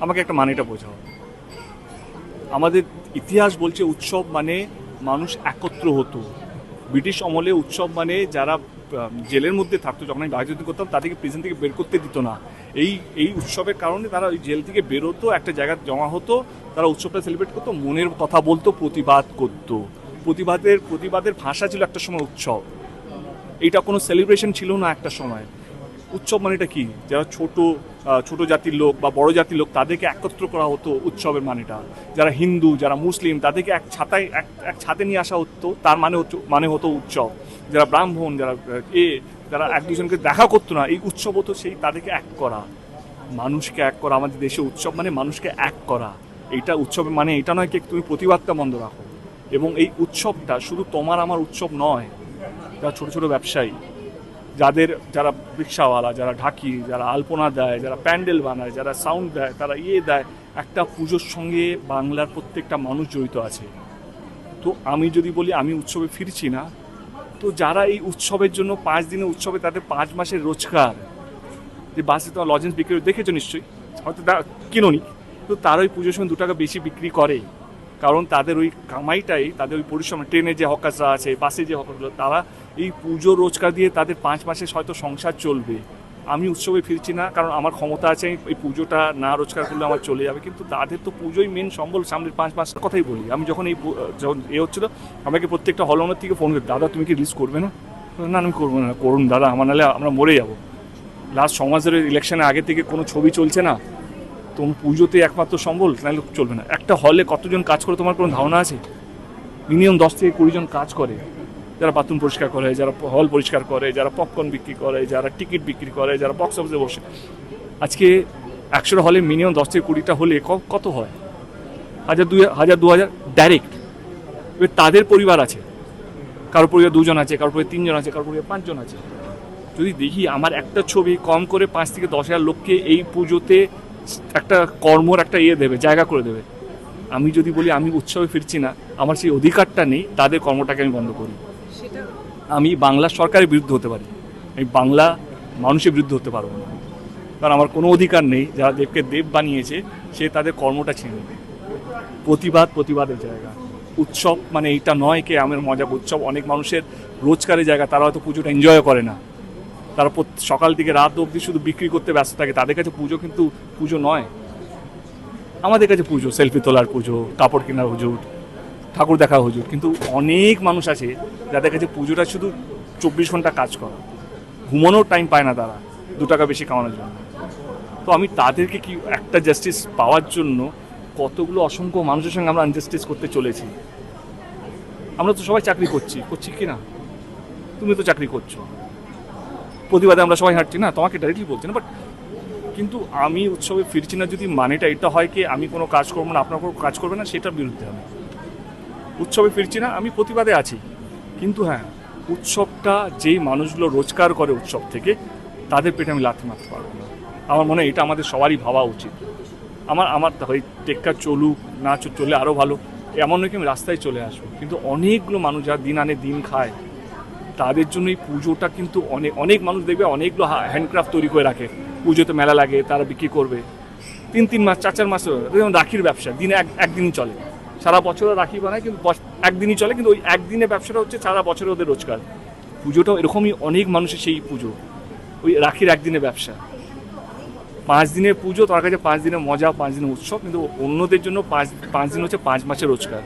আমাকে একটা মানেটা বোঝাও। আমাদের ইতিহাস বলছে উৎসব মানে মানুষ একত্র হতো। ব্রিটিশ আমলে উৎসব মানে যারা জেলের মধ্যে থাকতো, যখন আমি রাজনীতি করতাম তাদেরকে প্রিজন থেকে বের করতে দিত না। এই এই উৎসবের কারণে তারা ওই জেল থেকে বেরোতো, একটা জায়গায় জমা হতো, তারা উৎসবটা সেলিব্রেট করতো, মনের কথা বলতো, প্রতিবাদ করতো। প্রতিবাদের প্রতিবাদের ভাষা ছিল একটা সময় উৎসব। এইটা কোনো সেলিব্রেশন ছিল না একটা সময়। উৎসব মানেটা কি? যারা ছোট ছোট জাতির লোক বা বড় জাতির লোক তাদেরকে একত্র করা হতো উৎসবের মানেটা। যারা হিন্দু, যারা মুসলিম তাদেরকে এক ছাতায়, এক এক ছাতে নিয়ে আসা হতো, তার মানে হচ্ছে মানে হতো উৎসব। যারা ব্রাহ্মণ, যারা, এ, যারা এক দুজনকে দেখা করতো না, এই উৎসব হতো সেই তাদেরকে এক করা। মানুষকে এক করা, আমাদের দেশে উৎসব মানে মানুষকে এক করা। এইটা উৎসবের মানে এটা নয় কি, তুমি প্রতিবাদটা বন্ধ রাখো। এবং এই উৎসবটা শুধু তোমার, আমার উৎসব নয়। যারা ছোট ছোট ব্যবসায়ী যাদের যারা রিক্সাওয়ালা, যারা ঢাকি, যারা আলপনা দেয়, যারা প্যান্ডেল বানায়, যারা সাউন্ড দেয়, তারা ইয়ে দেয়, একটা পুজোর সঙ্গে বাংলার প্রত্যেকটা মানুষ জড়িত আছে। তো আমি যদি বলি, আমি উৎসবে ফিরছি না। তো যারা এই উৎসবের জন্য পাঁচ দিনের উৎসবে তাদের পাঁচ মাসের রোজগার, যে বাসে তোমার লজেন্স বিক্রি দেখেছ নিশ্চয়ই? হয়তো তা কিনোনি। তো তারা ওই পুজোর সময় দু টাকা বেশি বিক্রি করে। কারণ তাদের ওই কামাইটাই, তাদের ওই পরিশ্রম, ট্রেনে যে হকাররা আছে, বাসে যে হকারগুলো, তারা এই পুজো রোজগার দিয়ে তাদের পাঁচ মাসে হয়তো সংসার চলবে। আমি উৎসবে ফিরছি না, কারণ আমার ক্ষমতা আছে এই পুজোটা না রোজগার করলে আমার চলে যাবে। কিন্তু তাদের তো পুজোই মেন সম্বল, সামনের পাঁচ মাসের কথাই বলি। আমি যখন এই যখন এ হচ্ছিল, আমাকে প্রত্যেকটা হল থেকে ফোন করে, দাদা, তুমি কি রিলিজ করবে না? না আমি করব না, করুন দাদা, আমার নাহলে আমরা মরে যাব। লাস্ট সমাজের ইলেকশনের আগে থেকে কোনো ছবি চলছে না? তোমার পুজোতে একমাত্র সম্বল নাহলে চলবে না। একটা হলে কতজন কাজ করে, তোমার কোনো ধারণা আছে? মিনিমাম দশ থেকে কুড়ি জন কাজ করে। যারা বাথরুম পরিষ্কার করে, যারা হল পরিষ্কার করে, যারা পপকর্ন বিক্রি করে, যারা টিকিট বিক্রি করে, যারা বক্স অফিসে বসে। আজকে একশোটা হলে মিনিমাম দশ থেকে কুড়িটা হলে কত হয়? হাজার দুই হাজার দু হাজার ডাইরেক্ট এবার তাদের পরিবার আছে। কারোর পরিবার দুজন আছে কারও পরিবার তিনজন আছে কারও পরিবার পাঁচজন আছে। যদি দেখি আমার একটা ছবি কম করে পাঁচ থেকে দশ হাজার লোককে এই পুজোতে একটা কর্মর একটা ইয়ে দেবে জায়গা করে দেবে। আমি যদি বলি আমি উৎসবে ফিরছি না আমার সেই অধিকারটা নেই তাদের কর্মটাকে আমি বন্ধ করি। সেটা আমি বাংলা সরকারের বিরুদ্ধে হতে পারি। আমি বাংলা মানুষের বিরুদ্ধে হতে পারব না। কারণ আমার কোনো অধিকার নেই যারা দেবকে দেব বানিয়েছে সে তাদের কর্মটা ছিনে নেবে। প্রতিবাদ প্রতিবাদের জায়গা। উৎসব মানে এইটা নয় কে আমার মজা উৎসব অনেক মানুষের রোজগারের জায়গা তারা হয়তো পুজোটা এনজয় করে না। তারা সকাল থেকে রাত অবধি শুধু বিক্রি করতে ব্যস্ত থাকে। তাদের কাছে পুজো কিন্তু পুজো নয়। আমাদের কাছে পুজো সেলফি তোলার পুজো, কাপড় কেনার হুজুর, ঠাকুর দেখা হুজুর। কিন্তু অনেক মানুষ আছে যাদের কাছে পুজোটা শুধু চব্বিশ ঘণ্টা কাজ করা। ঘুমানোর টাইম পায় না তারা, দু টাকা বেশি কামানোর জন্য। তো আমি তাদেরকে কি একটা জাস্টিস পাওয়ার জন্য কতগুলো অসংখ্য মানুষের সঙ্গে আমরা আনজাস্টিস করতে চলেছি। আমরা তো সবাই চাকরি করছি করছি কি না? তুমি তো চাকরি করছ। প্রতিবাদে আমরা সবাই হাঁটছি। না, তোমাকে ডাইরেক্টলি বলছি না বাট কিন্তু আমি উৎসবে ফিরছি না, যদি মানেটা এটা হয় কি, আমি কোনো কাজ করব না, আপনার কোনো কাজ করবে না, সেটার বিরুদ্ধে আমি। উৎসবে ফিরছি না, আমি প্রতিবাদে আছি। কিন্তু হ্যাঁ উৎসবটা যেই মানুষগুলো রোজগার করে উৎসব থেকে, তাদের পেটে আমি লাথি মারতে পারব না। আমার মনে হয় এটা আমাদের সবারই ভাবা উচিত। আমার আমার হয়, টেক্কা চলুক, না চলে আরও ভালো। এমন নয় কি, আমি রাস্তায় চলে আসব। কিন্তু অনেকগুলো মানুষ যারা দিন আনে, দিন খায় তাদের জন্য এই পুজোটা কিন্তু অনেক অনেক মানুষ দেখবে, অনেকগুলো হ্যান্ডক্রাফট তৈরি করে রাখে। পুজোতে মেলা লাগে, তারা বিক্রি করবে। তিন তিন মাস, চার চার মাস যেমন রাখির ব্যবসা, দিনে এক একদিনই চলে। সারা বছরও রাখি বানায়, কিন্তু একদিনই চলে, কিন্তু ওই একদিনের ব্যবসাটা হচ্ছে সারা বছরে ওদের রোজগার। পুজোটাও এরকমই অনেক মানুষের সেই পুজো, ওই রাখির একদিনের ব্যবসা। পাঁচ দিনের পুজো, তার কাছে পাঁচ দিনের মজা, পাঁচ দিনের উৎসব, কিন্তু অন্যদের জন্য পাঁচ পাঁচ দিন হচ্ছে পাঁচ মাসের রোজগার।